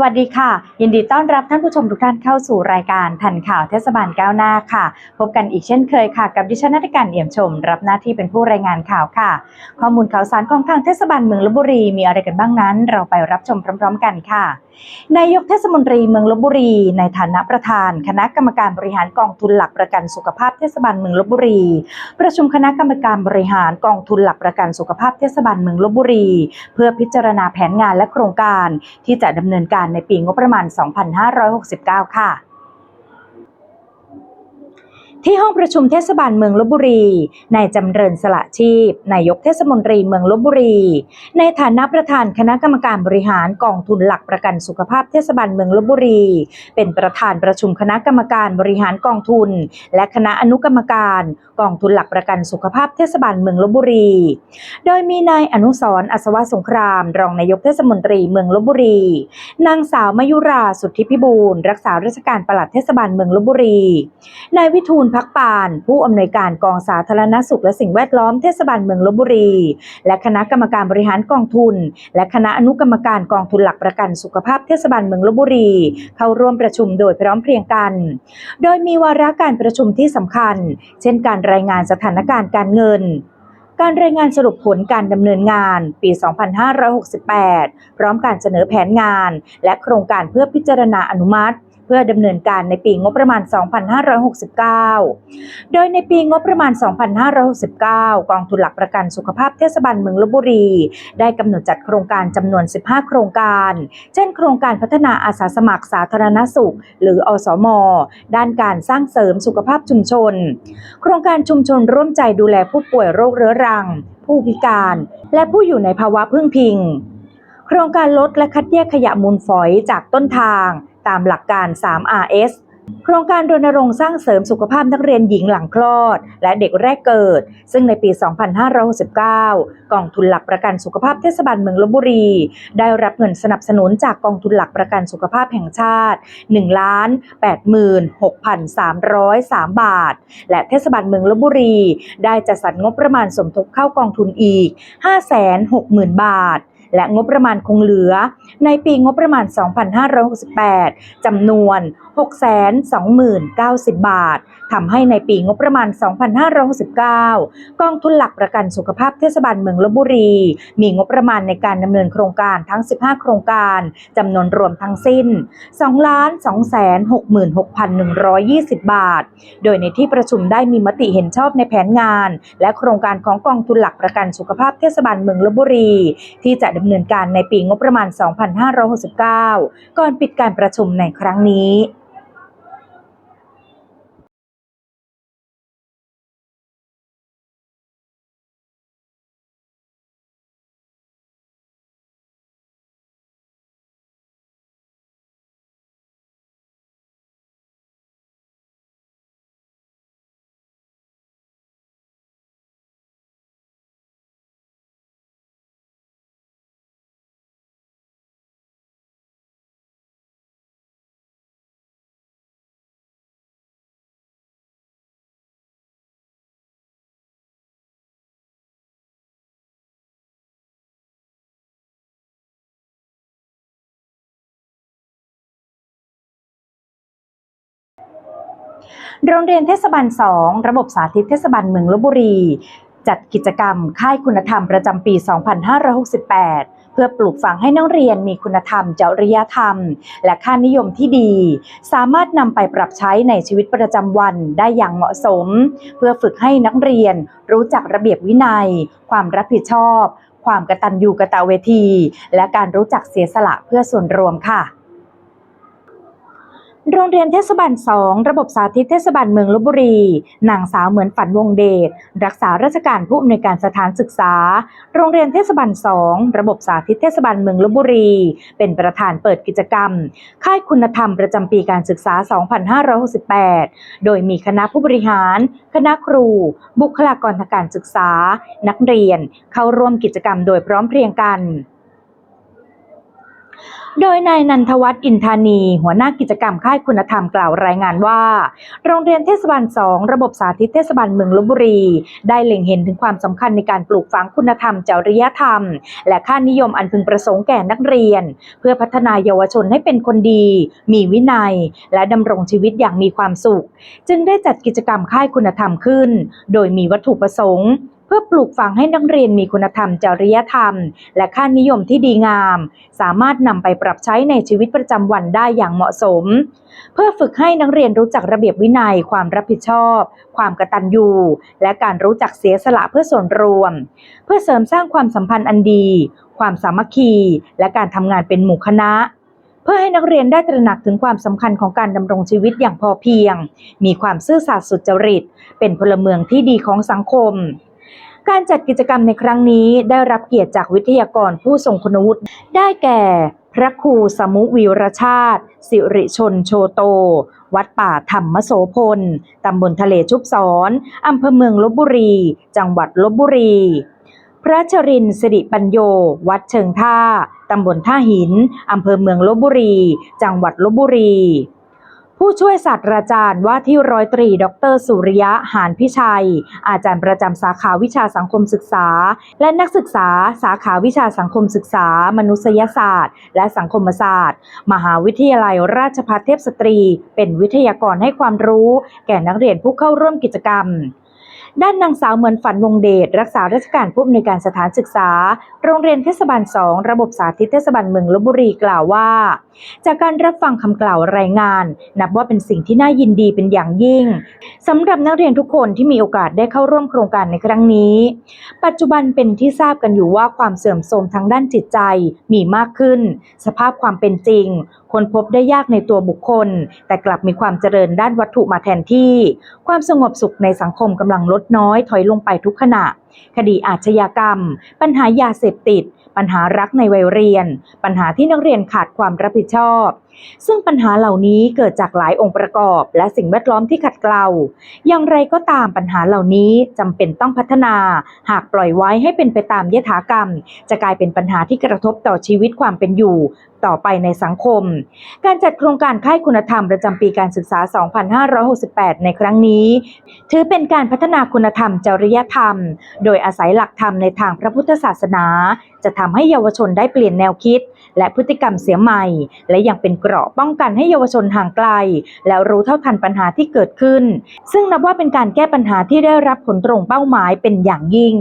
สวัสดีค่ะ ยินดีต้อนรับท่านผู้ชมทุกท่านเข้าสู่รายการทันข่าวเทศบาลก้าวหน้าค่ะ พบกันอีกเช่นเคยค่ะ กับดิฉันนัทการเอี่ยมชม รับหน้าที่เป็นผู้รายงานข่าวค่ะ ข้อมูลข่าวสารของทางเทศบาลเมืองลบบุรีมีอะไรกันบ้างนั้น เราไปรับชมพร้อม ๆ กันค่ะนายกเทศมนตรีเมืองลบบุรี ในฐานะประธาน คณะกรรมการบริหารกองทุนหลักประกันสุขภาพเทศบาลเมืองลบบุรี ประชุมคณะกรรมการบริหารกองทุนหลักประกันสุขภาพเทศบาลเมืองลบบุรี เพื่อพิจารณาแผนงานและโครงการที่จะดำเนินการในปีงบประมาณ 2569 ค่ะ ที่ห้องประชุมเทศบาลเมืองลบบุรี นายจำเริญสละชีพ นายกเทศมนตรีเมืองลบบุรี ในฐานะประธานคณะกรรมการบริหารกองทุนหลักประกันสุขภาพเทศบาลเมืองลบบุรี เป็นประธานประชุมคณะกรรมการบริหารกองทุน และคณะอนุกรรมการ กองทุนหลักประกันสุขภาพเทศบาลเมืองลบบุรี โดยมีนายอนุสรอัศวะสงคราม รองนายกเทศมนตรีเมืองลบบุรี นางสาวมายุราสุทธิพิบูลรักษาราชการปลัดเทศบาลเมืองลบบุรี นายวิทูลพักปาน ผู้อำนวยการกองสาธารณสุขและสิ่งแวดล้อมเทศบาลเมืองลบบุรี และคณะกรรมการบริหารกองทุน และคณะอนุกรรมการกองทุนหลักประกันสุขภาพเทศบาลเมืองลบบุรี เข้าร่วมประชุมโดยพร้อมเพรียงกัน โดยมีวาระการประชุมที่สำคัญ เช่นการรายงานสถานการณ์การเงินการรายงานสรุปผลการดำเนินงานปี 2568 พร้อมการเสนอแผนงาน และโครงการเพื่อพิจารณาอนุมัติ เพื่อดำเนินการในปีงบประมาณ 2569 โดยในปีงบประมาณ 2569 กองทุนหลักประกันสุขภาพเทศบาลเมืองลบบุรี ได้กำหนดจัดโครงการจำนวน 15 โครงการ เช่น โครงการพัฒนาอาสาสมัครสาธารณสุข หรืออสม ด้านการสร้างเสริมสุขภาพชุมชน โครงการชุมชนร่วมใจดูแลผู้ป่วยโรคเรื้อรัง ผู้พิการ และผู้อยู่ในภาวะพึ่งพิง โครงการลดและคัดแยกขยะมูลฝอยจากต้นทาง ตามหลักการ 3RS โครงการรณรงค์สร้างเสริมสุขภาพนักเรียนหญิงหลังคลอด และเด็กแรกเกิด ซึ่งในปี 2569 กองทุนหลักประกันสุขภาพเทศบาลเมืองลบบุรี ได้รับเงินสนับสนุนจากกองทุนหลักประกันสุขภาพแห่งชาติ 1 8 6 3 0 3 บาท และเทศบาลเมืองลบบุรี ได้จัดสรรงบประมาณสมทบเข้ากองทุนอีก 560,000 บาท และงบประมาณคงเหลือในปีงบประมาณ 2568 จำนวน 620,090 บาท ทำให้ในปีงบประมาณ 2569 กองทุนหลักประกันสุขภาพเทศบาลเมืองลบบุรี มีงบประมาณในการดำเนินโครงการทั้ง 15 โครงการจำนวนรวมทั้งสิ้น 2,266,120 บาท โดยในที่ประชุมได้มีมติเห็นชอบในแผนงาน และโครงการของกองทุนหลักประกันสุขภาพเทศบาลเมืองลบบุรี ที่จะดำเนินการในปีงบประมาณ 2569 ก่อนปิดการประชุมในครั้งนี้ โรงเรียนเทศบาล 2 ระบบสาธิตเทศบาลเมืองลบบุรี จัดกิจกรรมค่ายคุณธรรมประจำปี 2568เพื่อปลูกฝังให้นักเรียนมีคุณธรรมจริยธรรม และค่านิยมที่ดี สามารถนำไปปรับใช้ในชีวิตประจำวันได้อย่างเหมาะสม เพื่อฝึกให้นักเรียนรู้จักระเบียบวินัย ความรับผิดชอบ ความกตัญญูกตเวที และการรู้จักเสียสละเพื่อส่วนรวมค่ะ โรงเรียนเทศบาล 2 ระบบสาธิตเทศบาลเมืองลบบุรี นางสาวเหมือนฝันวงเดช รักษาราชการผู้อำนวยการสถานศึกษา โรงเรียนเทศบาล 2 ระบบสาธิตเทศบาลเมืองลบบุรี เป็นประธานเปิดกิจกรรม ค่ายคุณธรรมประจำปีการศึกษา 2568 โดยมีคณะผู้บริหาร คณะครู บุคลากรทางการศึกษา นักเรียน เข้าร่วมกิจกรรมโดยพร้อมเพรียงกัน โดยนายนันทวัฒน์อินทานี หัวหน้ากิจกรรมค่ายคุณธรรมกล่าวรายงานว่า โรงเรียนเทศบาล 2 ระบบสาธิตเทศบาลเมืองลบบุรี ได้เล็งเห็นถึงความสำคัญในการปลูกฝังคุณธรรมจริยธรรม และค่านิยมอันพึงประสงค์แก่นักเรียน เพื่อพัฒนาเยาวชนให้เป็นคนดี มีวินัย และดำรงชีวิตอย่างมีความสุข จึงได้จัดกิจกรรมค่ายคุณธรรมขึ้น โดยมีวัตถุประสงค์ เพื่อปลูกฝังให้นักเรียนมีคุณธรรมจริยธรรม และค่านิยมที่ดีงาม สามารถนำไปปรับใช้ในชีวิตประจำวันได้อย่างเหมาะสม เพื่อฝึกให้นักเรียนรู้จักระเบียบวินัย ความรับผิดชอบ ความกตัญญูและการรู้จักเสียสละเพื่อส่วนรวม เพื่อเสริมสร้างความสัมพันธ์อันดี ความสามัคคี และการทำงานเป็นหมู่คณะเพื่อให้นักเรียนได้ตระหนักถึงความสำคัญของการดำรงชีวิตอย่างพอเพียง มีความซื่อสัตย์สุจริต เป็นพลเมืองที่ดีของสังคม การจัดกิจกรรมในครั้งนี้ได้รับเกียรติจากวิทยากรผู้ทรงคุณวุฒิได้แก่ พระครูสมุวีรชาติ สิริชนโชโต วัดป่าธรรมโสพล ตำบลทะเลชุบศรอำเภอเมืองลบบุรี จังหวัดลบบุรี พระชรินสิริปัญโย วัดเชิงท่า ตำบลท่าหิน อำเภอเมืองลบบุรี จังหวัดลบบุรี ผู้ช่วยศาสตราจารย์ว่าที่ร้อยตรีดอกเตอรสุริยะ หานพิชัย อาจารย์ประจำสาขาวิชาสังคมศึกษา และนักศึกษาสาขาวิชาสังคมศึกษา มนุษยศาสตร์ และสังคมศาสตร์ มหาวิทยาลัยราชภัฏเทพสตรี เป็นวิทยากรให้ความรู้ แก่นักเรียนผู้เข้าร่วมกิจกรรม ด้านนางสาวเหมือนฝันวงเดชรักษาราชการผู้อำนวยการสถานศึกษา โรงเรียนเทศบาล 2 ระบบสาธิตเทศบาลเมืองลบบุรีกล่าวว่า จากการรับฟังคำกล่าวรายงาน นับว่าเป็นสิ่งที่น่ายินดีเป็นอย่างยิ่งสำหรับนักเรียนทุกคนที่มีโอกาสได้เข้าร่วมโครงการในครั้งนี้ ปัจจุบันเป็นที่ทราบกันอยู่ว่าความเสื่อมโทรมทางด้านจิตใจมีมากขึ้น สภาพความเป็นจริงคนพบได้ยากในตัวบุคคล แต่กลับมีความเจริญด้านวัตถุมาแทนที่ ความสงบสุขในสังคมกำลังลดน้อยถอยลงไปทุกขณะ คดีอาชญากรรม ปัญหายาเสพติด ปัญหารักในวัยเรียน ปัญหาที่นักเรียนขาดความรับผิดชอบ ซึ่งปัญหาเหล่านี้เกิดจากหลายองค์ประกอบ และสิ่งแวดล้อมที่ขัดเกลา อย่างไรก็ตามปัญหาเหล่านี้จำเป็นต้องพัฒนา หากปล่อยไว้ให้เป็นไปตามยถากรรม จะกลายเป็นปัญหาที่กระทบต่อชีวิตความเป็นอยู่ ต่อไปในสังคม การจัดโครงการค่ายคุณธรรมประจำปีการศึกษา 2568 ในครั้งนี้ ถือเป็นการพัฒนาคุณธรรมจริยธรรม โดยอาศัยหลักธรรมในทางพระพุทธศาสนา จะทำให้เยาวชนได้เปลี่ยนแนวคิด และพฤติกรรมเสียใหม่ และยังเป็นเกราะป้องกันให้เยาวชนห่างไกล แล้วรู้เท่าทันปัญหาที่เกิดขึ้น ซึ่งนับว่าเป็นการแก้ปัญหาที่ได้รับผลตรงเป้าหมายเป็นอย่างยิ่ง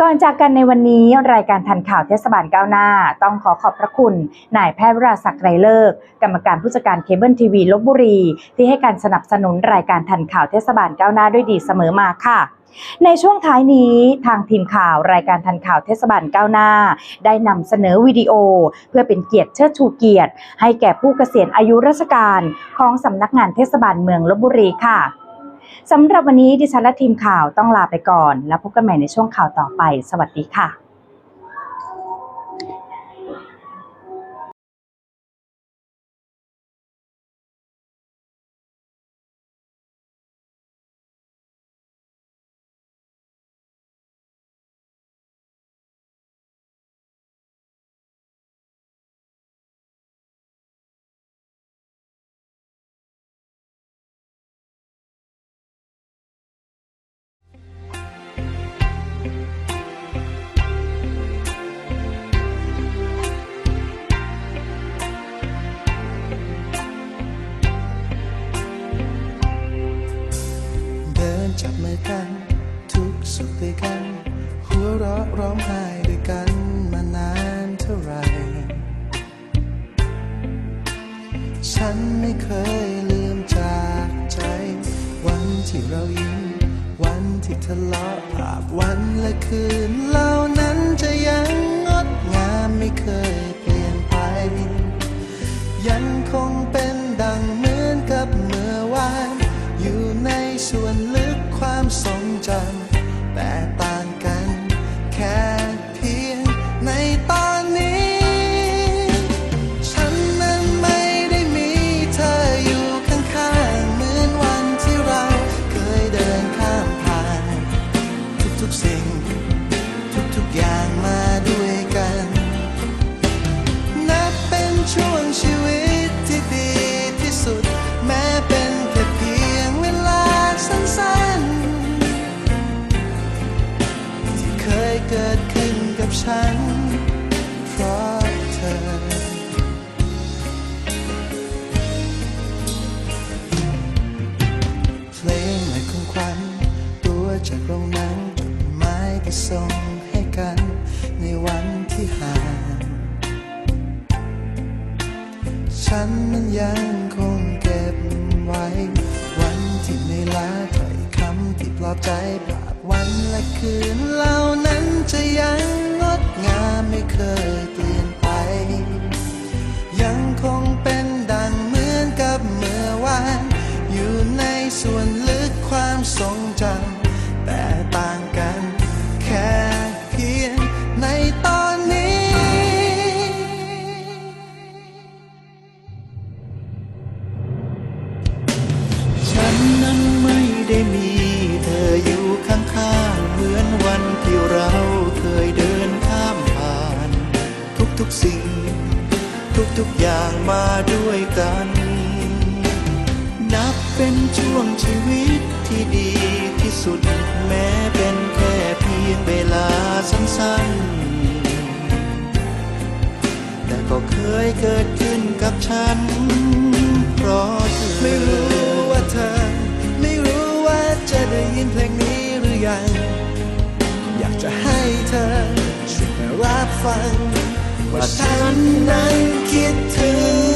ก่อนจากกันในวันนี้รายการทันข่าวเทศบาลก้าวหน้า ต้องขอขอบพระคุณนายแพทย์วราศักดิ์ไรเลิก กรรมการผู้จัดการเคเบิลทีวีลบบุรี ที่ให้การสนับสนุนรายการทันข่าวเทศบาลก้าวหน้าด้วยดีเสมอมาค่ะในช่วงท้ายนี้ทางทีมข่าวรายการทันข่าวเทศบาลก้าวหน้า ได้นำเสนอวิดีโอ เพื่อเป็นเกียรติเชิดชูเกียรติ ให้แก่ผู้เกษียณอายุราชการของสำนักงานเทศบาลเมืองลบบุรีค่ะ สำหรับวันนี้ดิฉันและทีมข่าวต้องลาไปก่อน แล้วพบกันใหม่ในช่วงข่าวต่อไป สวัสดีค่ะ จากโรงนังจดหมายที่ส่งให้กันในวันที่ห่างฉันนั้นยังคงเก็บไว้ วันที่ไม่ลาถ้อยคำที่ปลอบใจปราบวันและคืนเหล่านั้นจะยังงดงามไม่เคย มาด้วยกัน นับเป็นช่วงชีวิตที่ดีที่สุด แม้เป็นแค่เพียงเวลาสั้นๆ แต่ก็เคยเกิดขึ้นกับฉัน เพราะเธอไม่รู้ว่าเธอ ไม่รู้ว่าจะได้ยินเพลงนี้หรือยัง อยากจะให้เธอช่วยรับฟัง ว่าฉันนั้นคิดถึง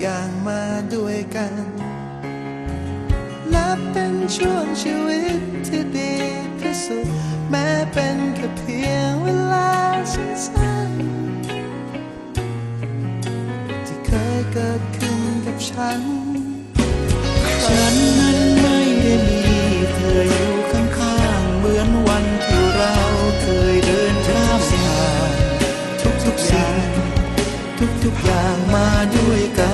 อย่างมาด้วยกัน และเป็นช่วงชีวิตที่ดีที่สุด แม้เป็นแค่เพียงเวลาสั้นๆที่เคยเกิดขึ้นกับฉัน ฉันนั้นไม่ได้มีเธออยู่ข้างๆ เหมือนวันที่เราเคยเดินข้ามผ่านทุกๆสิ่งทุกๆอย่างมาด้วยกัน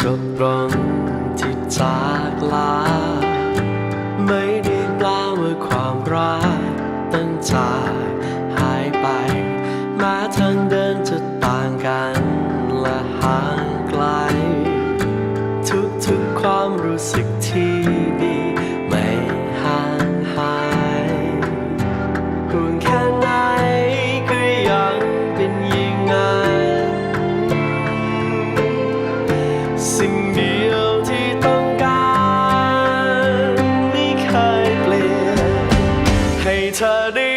จบลงที่จากลา ta đi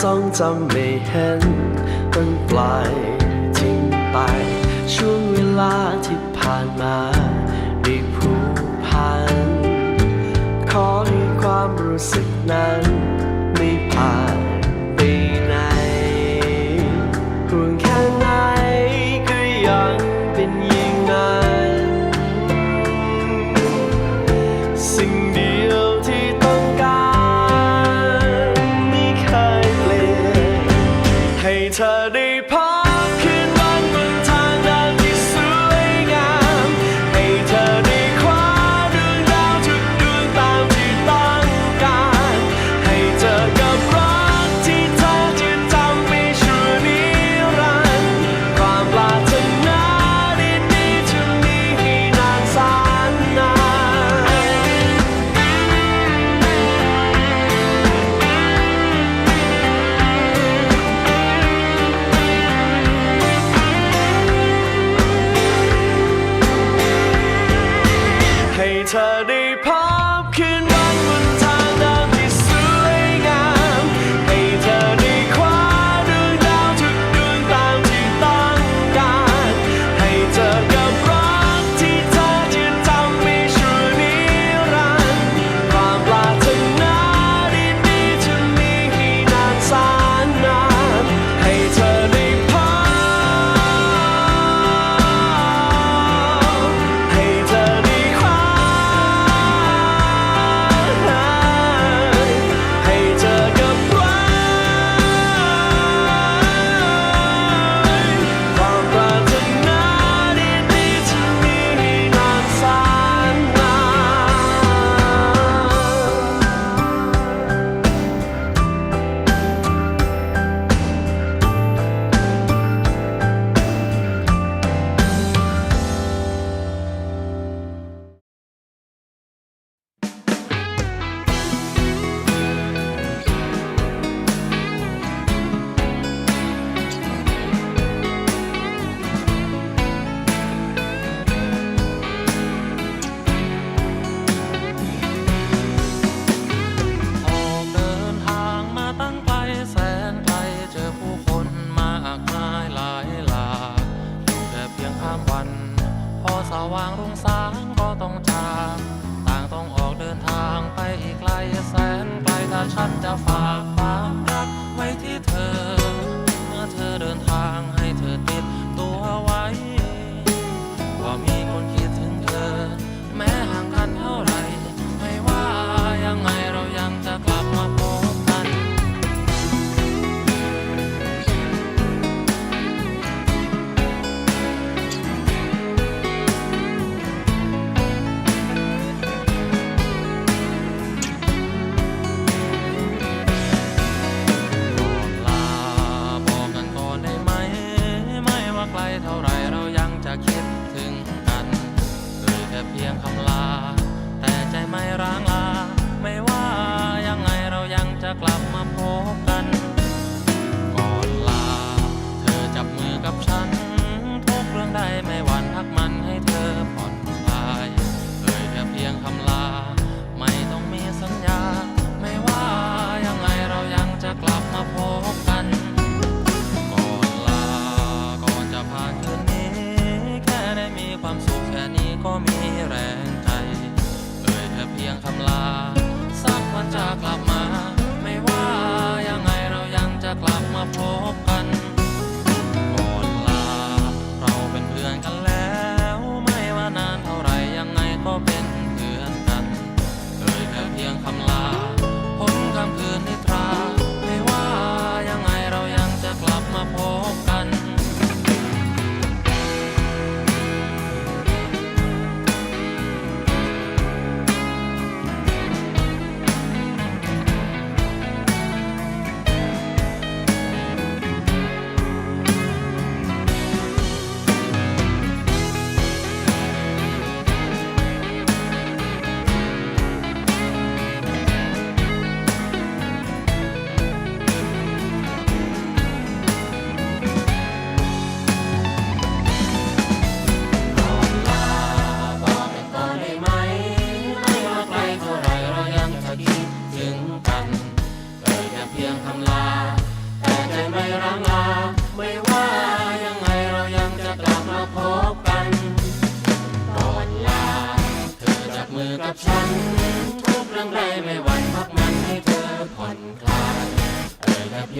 สองจำไม่เห็นต้นปลายทิ้งไป ช่วงเวลาที่ผ่านมาได้ผูกพัน ขอให้ความรู้สึกนั้นไม่ผ่าน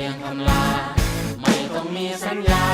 ียงคำลา ไม่ต้องมีสัญญา